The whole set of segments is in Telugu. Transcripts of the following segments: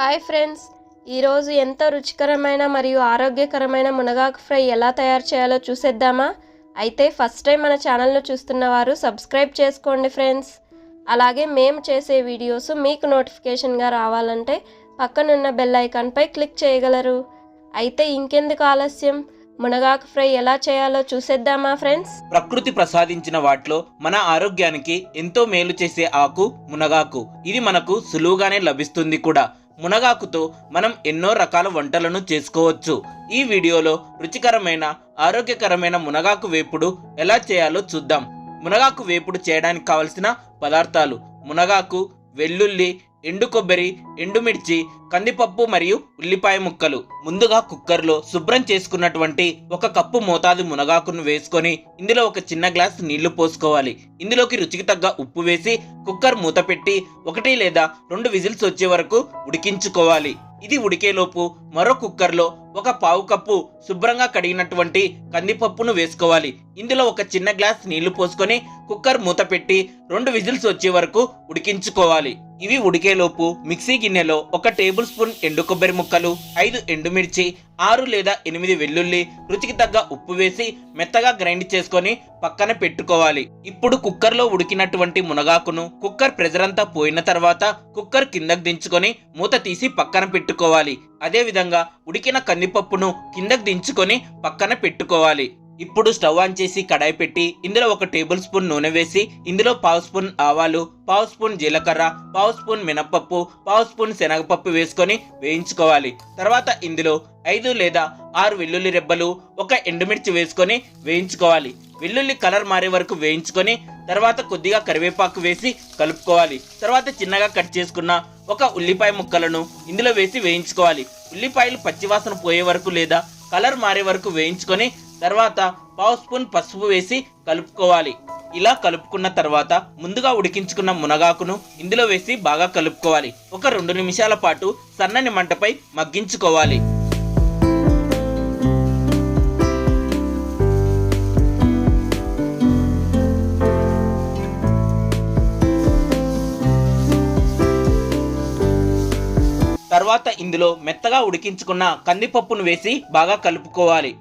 Hi friends. ఈరోజు ఎంతో రుచికరమైన మరియు ఆరోగ్యకరమైన మునగాకు ఫ్రై ఎలా తయారు చేయాలో చూసేద్దామా? అయితే ఫస్ట్ టైం మన ఛానల్ను చూస్తున్న వారు సబ్స్క్రైబ్ చేసుకోండి ఫ్రెండ్స్. అలాగే మేము చేసే వీడియోస్ మీకు నోటిఫికేషన్గా రావాలంటే పక్కనున్న బెల్ ఐకాన్పై క్లిక్ చేయగలరు. అయితే ఇంకెందుకు ఆలస్యం? మునగాకు ఫ్రై ఎలా చేయాలో చూసేద్దామా ఫ్రెండ్స్? ప్రకృతి ప్రసాదించిన వాటిలో మన ఆరోగ్యానికి ఎంతో మేలు చేసే ఆకు మునగాకు. ఇది మనకు సులువుగానే లభిస్తుంది కూడా. మునగాకుతో మనం ఎన్నో రకాల వంటలను చేసుకోవచ్చు. ఈ వీడియోలో రుచికరమైన ఆరోగ్యకరమైన మునగాకు వేపుడు ఎలా చేయాలో చూద్దాం. మునగాకు వేపుడు చేయడానికి కావలసిన పదార్థాలు మునగాకు వెల్లుల్లి ఎండు కొబ్బరి ఎండుమిర్చి కందిపప్పు మరియు ఉల్లిపాయ ముక్కలు. ముందుగా కుక్కర్లో శుభ్రం చేసుకున్నటువంటి ఒక కప్పు మోతాదు మునగాకును వేసుకొని ఇందులో ఒక చిన్న గ్లాస్ నీళ్ళు పోసుకోవాలి. ఇందులోకి రుచికి తగ్గ ఉప్పు వేసి కుక్కర్ మూత పెట్టి ఒకటి లేదా రెండు విజిల్స్ వచ్చే వరకు ఉడికించుకోవాలి. ఇది ఉడికేలోపు మరో కుక్కర్లో ఒక పావు కప్పు శుభ్రంగా కడిగినటువంటి కందిపప్పును వేసుకోవాలి. ఇందులో ఒక చిన్న గ్లాస్ నీళ్ళు పోసుకొని కుక్కర్ మూత పెట్టి రెండు విజిల్స్ వచ్చే వరకు ఉడికించుకోవాలి. ఇవి ఉడికేలోపు మిక్సీ గిన్నెలో ఒక టేబుల్ స్పూన్ ఎండు కొబ్బరి ముక్కలు ఐదు ఎండుమిర్చి ఆరు లేదా ఎనిమిది వెల్లుల్లి రుచికి తగ్గ ఉప్పు వేసి మెత్తగా గ్రైండ్ చేసుకొని పక్కన పెట్టుకోవాలి. ఇప్పుడు కుక్కర్లో ఉడికినటువంటి మునగాకును కుక్కర్ ప్రెజర్ అంతా పోయిన తర్వాత కుక్కర్ కిందకు దించుకొని మూత తీసి పక్కన పెట్టుకోవాలి. అదేవిధంగా ఉడికిన కందిపప్పును కిందకు దించుకొని పక్కన పెట్టుకోవాలి. ఇప్పుడు స్టవ్ ఆన్ చేసి కడాయి పెట్టి ఇందులో ఒక టేబుల్ స్పూన్ నూనె వేసి ఇందులో పావు స్పూన్ ఆవాలు పావు స్పూన్ జీలకర్ర పావు స్పూన్ మినప్పప్పు పావు స్పూన్ శనగపప్పు వేసుకొని వేయించుకోవాలి. తర్వాత ఇందులో ఐదు లేదా ఆరు వెల్లుల్లి రెబ్బలు ఒక ఎండుమిర్చి వేసుకొని వేయించుకోవాలి. వెల్లుల్లి కలర్ మారే వరకు వేయించుకొని తర్వాత కొద్దిగా కరివేపాకు వేసి కలుపుకోవాలి. తర్వాత చిన్నగా కట్ చేసుకున్న ఒక ఉల్లిపాయ ముక్కలను ఇందులో వేసి వేయించుకోవాలి. ఉల్లిపాయలు పచ్చివాసన పోయే వరకు లేదా కలర్ మారే వరకు వేయించుకొని తర్వాత పావు స్పూన్ పసుపు వేసి కలుపుకోవాలి. ఇలా కలుపుకున్న తర్వాత ముందుగా ఉడికించుకున్న మునగాకును ఇందులో వేసి బాగా కలుపుకోవాలి. ఒక రెండు నిమిషాల పాటు సన్నని మంటపై మగ్గించుకోవాలి. తర్వాత ఇందులో మెత్తగా ఉడికించుకున్న కందిపప్పును వేసి బాగా కలుపుకోవాలి.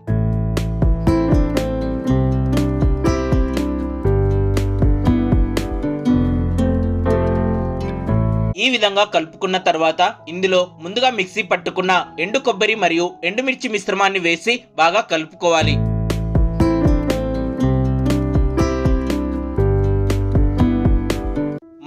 ఈ విధంగా కలుపుకున్న తర్వాత ఇందులో ముందుగా మిక్సీ పట్టుకున్న ఎండు కొబ్బరి మరియు ఎండుమిర్చి మిశ్రమాన్ని వేసి బాగా కలుపుకోవాలి.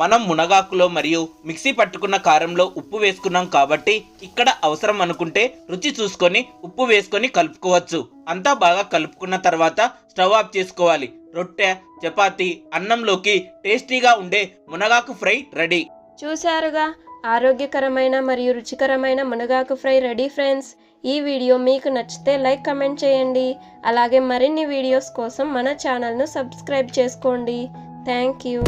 మనం మునగాకులో మరియు మిక్సీ పట్టుకున్న కారంలో ఉప్పు వేసుకున్నాం కాబట్టి ఇక్కడ అవసరం అనుకుంటే రుచి చూసుకొని ఉప్పు వేసుకొని కలుపుకోవచ్చు. అంతా బాగా కలుపుకున్న తర్వాత స్టవ్ ఆఫ్ చేసుకోవాలి. రొట్టె చపాతి అన్నంలోకి టేస్టీగా ఉండే మునగాకు ఫ్రై రెడీ. చూశారుగా? ఆరోగ్యకరమైన మరియు రుచికరమైన మునగాకు ఫ్రై రెడీ ఫ్రెండ్స్. ఈ వీడియో మీకు నచ్చితే లైక్ కమెంట్ చేయండి. అలాగే మరిన్ని వీడియోస్ కోసం మన ఛానల్ను సబ్స్క్రైబ్ చేసుకోండి. Thank you.